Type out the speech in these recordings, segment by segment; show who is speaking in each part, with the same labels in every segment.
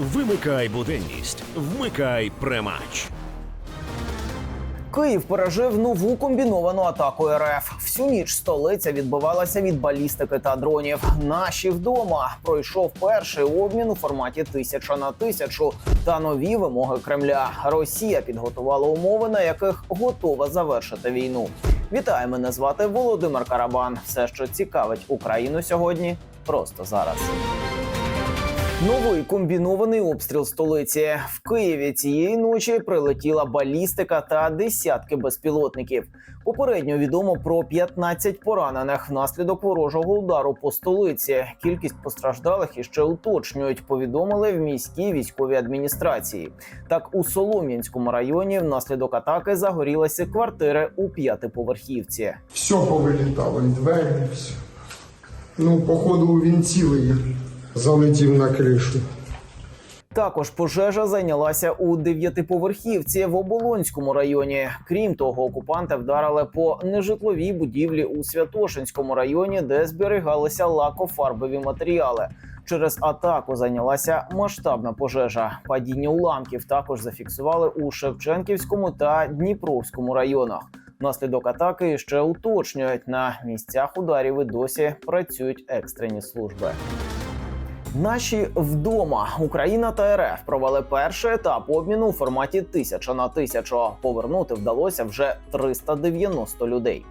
Speaker 1: Вимикай буденність, вмикай премач.
Speaker 2: Київ пережив нову комбіновану атаку РФ. Всю ніч столиця відбивалася від балістики та дронів. Наші вдома пройшов перший обмін у форматі тисяча на тисячу та нові вимоги Кремля. Росія підготувала умови, на яких готова завершити війну. Вітаю, мене звати Володимир Карабан. Все, що цікавить Україну сьогодні, просто зараз. Новий комбінований обстріл столиці в Києві цієї ночі прилетіла балістика та десятки безпілотників. Попередньо відомо про 15 поранених внаслідок ворожого удару по столиці. Кількість постраждалих іще уточнюють. Повідомили в міській військовій адміністрації. Так у Солом'янському районі внаслідок атаки загорілися квартири у п'ятиповерхівці.
Speaker 3: Все повилітало, і двері, все. Ну, походу, увінтіли їх. Залетів на кришу.
Speaker 2: Також пожежа зайнялася у дев'ятиповерхівці в Оболонському районі. Крім того, окупанти вдарили по нежитловій будівлі у Святошинському районі, де зберігалися лакофарбові матеріали. Через атаку зайнялася масштабна пожежа. Падіння уламків також зафіксували у Шевченківському та Дніпровському районах. Внаслідок атаки ще уточнюють на місцях ударів і досі працюють екстрені служби. Наші вдома Україна та РФ провели перший етап обміну у форматі тисяча на тисячу. Повернути вдалося вже 390 людей.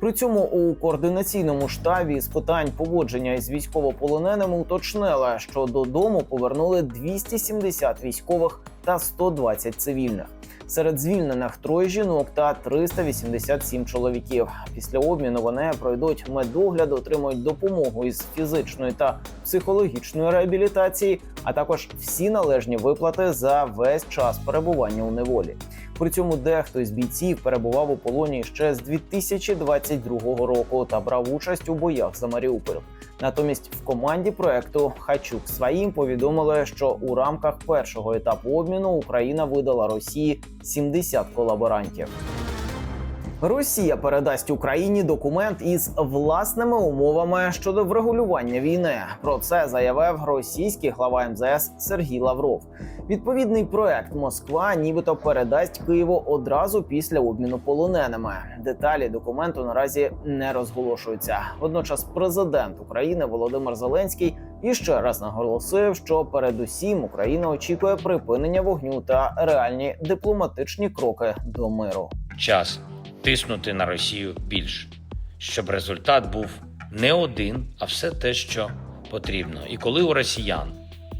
Speaker 2: При цьому у координаційному штабі з питань поводження із військовополоненими уточнили, що додому повернули 270 військових та 120 цивільних. Серед звільнених троє жінок та 387 чоловіків. Після обміну вони пройдуть медогляд, отримують допомогу із фізичної та психологічної реабілітації, а також всі належні виплати за весь час перебування у неволі. При цьому дехто із бійців перебував у полоні ще з 2022 року та брав участь у боях за Маріуполь. Натомість в команді проекту Хачук своїм повідомили, що у рамках першого етапу обміну Україна видала Росії 70 колаборантів. Росія передасть Україні документ із власними умовами щодо врегулювання війни. Про це заявив російський глава МЗС Сергій Лавров. Відповідний проект Москва нібито передасть Києву одразу після обміну полоненими. Деталі документу наразі не розголошуються. Водночас, президент України Володимир Зеленський іще раз наголосив, що передусім Україна очікує припинення вогню та реальні дипломатичні кроки до миру.
Speaker 4: час тиснути на Росію більше, щоб результат був не один, а все те, що потрібно. І коли у росіян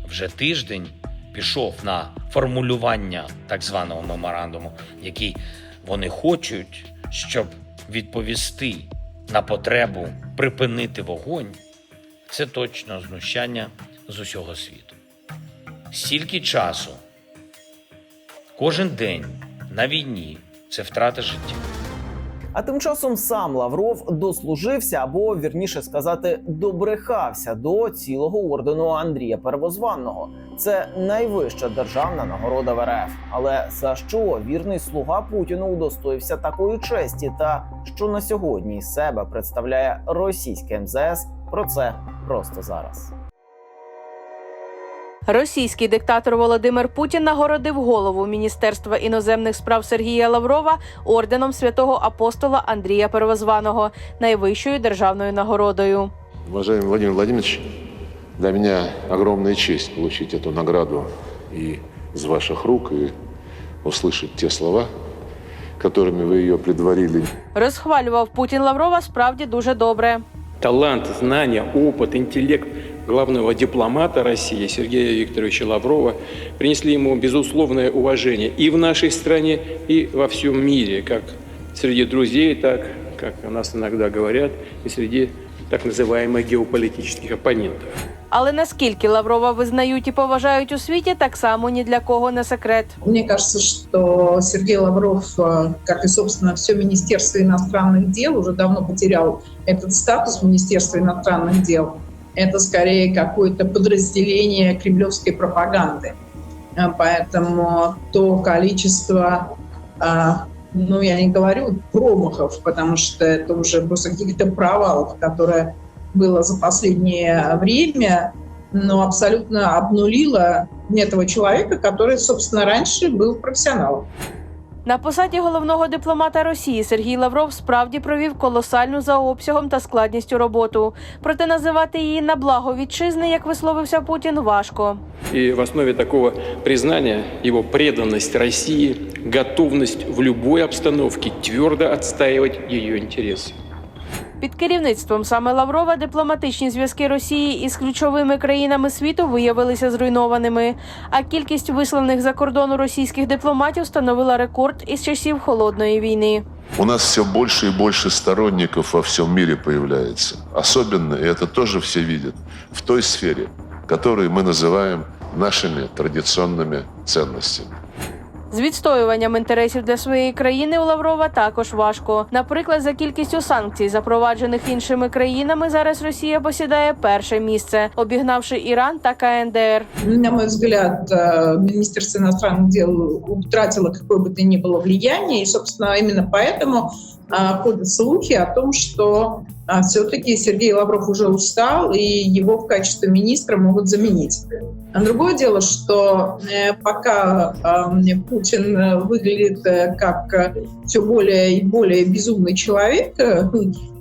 Speaker 4: вже тиждень пішов на формулювання так званого меморандуму, який вони хочуть, щоб відповісти на потребу припинити вогонь, це точно знущання з усього світу. Стільки часу Кожен день на війні це втрата життя.
Speaker 2: А тим часом сам Лавров дослужився або вірніше сказати, добрехався до цілого ордену Андрія Первозванного. Це найвища державна нагорода в РФ. Але за що вірний слуга Путіну удостоївся такої честі, та що на сьогодні себе представляє російське МЗС? Про це просто зараз.
Speaker 5: Російський диктатор Володимир Путін нагородив голову Міністерства іноземних справ Сергія Лаврова орденом святого апостола Андрія Первозваного, найвищою державною нагородою.
Speaker 6: Уважаемый Владимир Владимирович, для меня огромная честь получить эту награду и из ваших рук, и услышать те слова, которыми вы ее предварили.
Speaker 5: Розхвалював Путін Лаврова справді дуже добре.
Speaker 7: талант, знания, опыт, интеллект главного дипломата России Сергея Викторовича Лаврова принесли ему безусловное уважение и в нашей стране, и во всем мире, как среди друзей, так, как о нас иногда говорят, и среди так называемых геополитических оппонентов.
Speaker 5: Але наскільки Лаврова визнають і поважають у світі, так само ні для кого не секрет.
Speaker 8: Мне кажется, что Сергей Лавров, э, как и, собственно, все Министерство иностранных дел, уже давно потерял этот статус Министерства иностранных дел. Это скорее какое-то подразделение кремлевской пропаганды. Э, Поэтому то количество, э, ну, я не говорю промахов, потому что это уже просто каких-то провалов, которые было за последнее время, но абсолютно обнулила этого человека, который, собственно, раньше был профессионалом.
Speaker 5: На посаді головного дипломата Росії Сергій Лавров справді провів колосальну за обсягом та складністю роботу. Проте називати її на благо вітчизни, як висловився Путін, важко.
Speaker 7: І в основі такого признання його преданість Росії, готовність в любой обстановці твердо відстоювати її интересы.
Speaker 5: Під керівництвом саме Лаврова дипломатичні зв'язки Росії із ключовими країнами світу виявилися зруйнованими. А кількість висланих за кордону російських дипломатів становила рекорд із часів холодної війни.
Speaker 6: У нас все больше и больше сторонников во всем мире появляется. Особенно, и это тоже все видят, в той сфере, которую мы называем нашими традиционными ценностями.
Speaker 5: З відстоюванням інтересів для своєї країни у Лаврова також важко. Наприклад, за кількістю санкцій, запроваджених іншими країнами, зараз Росія посідає перше місце, обігнавши Іран та КНДР.
Speaker 8: На мой взгляд, э, Министерство иностранных дел утратило какое бы то ни было влияние, и, собственно, именно поэтому а, ходят слухи о том, что все-таки Сергей Лавров уже устал, и его в качестве министра могут заменить. А другое дело, что э, пока э, Путин э, выглядит э, как все более и более безумный человек,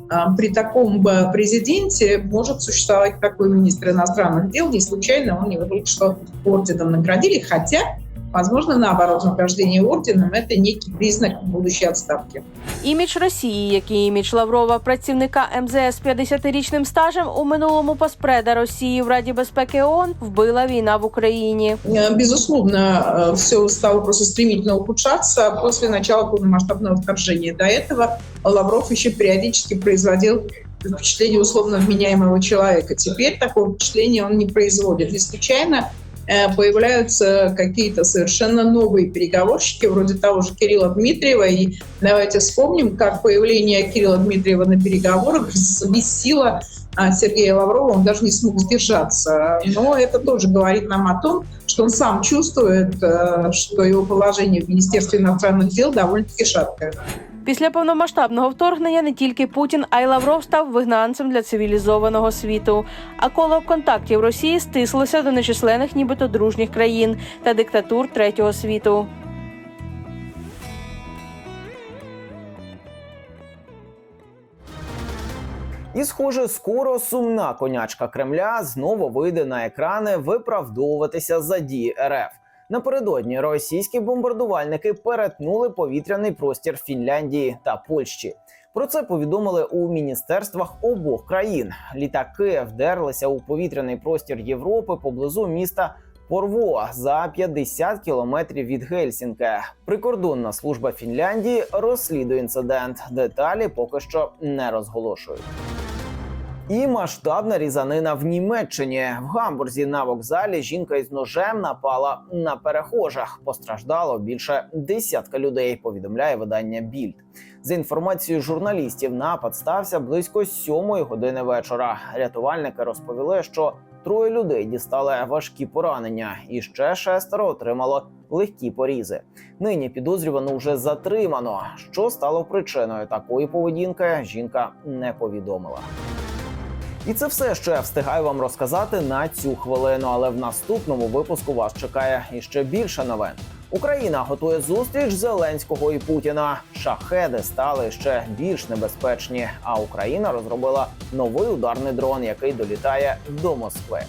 Speaker 8: а, при таком президенте может существовать такой министр иностранных дел. Не случайно он не говорит, что орденом наградили, хотя, возможно, наоборот, награждение орденом – это некий признак будущей отставки.
Speaker 5: Імідж Росії, як і імідж Лаврова, працівника МЗС з 50-річним стажем у минулому поспреда Росії в Раді безпеки ООН вбила війна в Україні.
Speaker 8: Э, Безусловно, все стало просто стремительно ухудшаться после начала полномасштабного вторжения. До этого Лавров еще периодически производил впечатление условно вменяемого человека. Теперь такого впечатления он не производит. Не случайно э, появляются какие-то совершенно новые переговорщики, вроде того же Кирилла Дмитриева. И давайте вспомним, как появление Кирилла Дмитриева на переговорах бесило а, Сергея Лаврова, он даже не смог сдержаться. Но это тоже говорит нам о том, что он сам чувствует, э, что его положение в Министерстве иностранных дел довольно-таки шаткое.
Speaker 5: Після повномасштабного вторгнення не тільки Путін, а й Лавров став вигнанцем для цивілізованого світу. А коло контактів Росії стислося до нечисленних, нібито дружніх країн та диктатур третього світу.
Speaker 2: І, схоже, скоро сумна конячка Кремля знову вийде на екрани виправдовуватися за дії РФ. Напередодні російські бомбардувальники перетнули повітряний простір Фінляндії та Польщі. Про це повідомили у міністерствах обох країн. Літаки вдерлися у повітряний простір Європи поблизу міста Порво за 50 кілометрів від Гельсінке. Прикордонна служба Фінляндії розслідує інцидент. Деталі поки що не розголошують. І масштабна різанина в Німеччині в Гамбурзі на вокзалі жінка із ножем напала на перехожих. Постраждало більше десятка людей. Повідомляє видання Більд. За інформацією журналістів, напад стався близько сьомої години вечора. Рятувальники розповіли, що троє людей дістали важкі поранення, і ще шестеро отримало легкі порізи. Нині підозрювану вже затримано. Що стало причиною такої поведінки? Жінка не повідомила. І це все, що я встигаю вам розказати на цю хвилину. Але в наступному випуску вас чекає іще більше новин. Україна готує зустріч Зеленського і Путіна. Шахеди стали ще більш небезпечні. А Україна розробила новий ударний дрон, який долітає до Москви.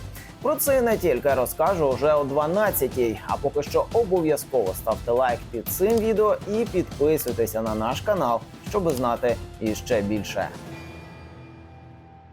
Speaker 2: Про це не тільки розкажу вже о 12-й. А поки що обов'язково ставте лайк під цим відео і підписуйтеся на наш канал, щоб знати іще більше.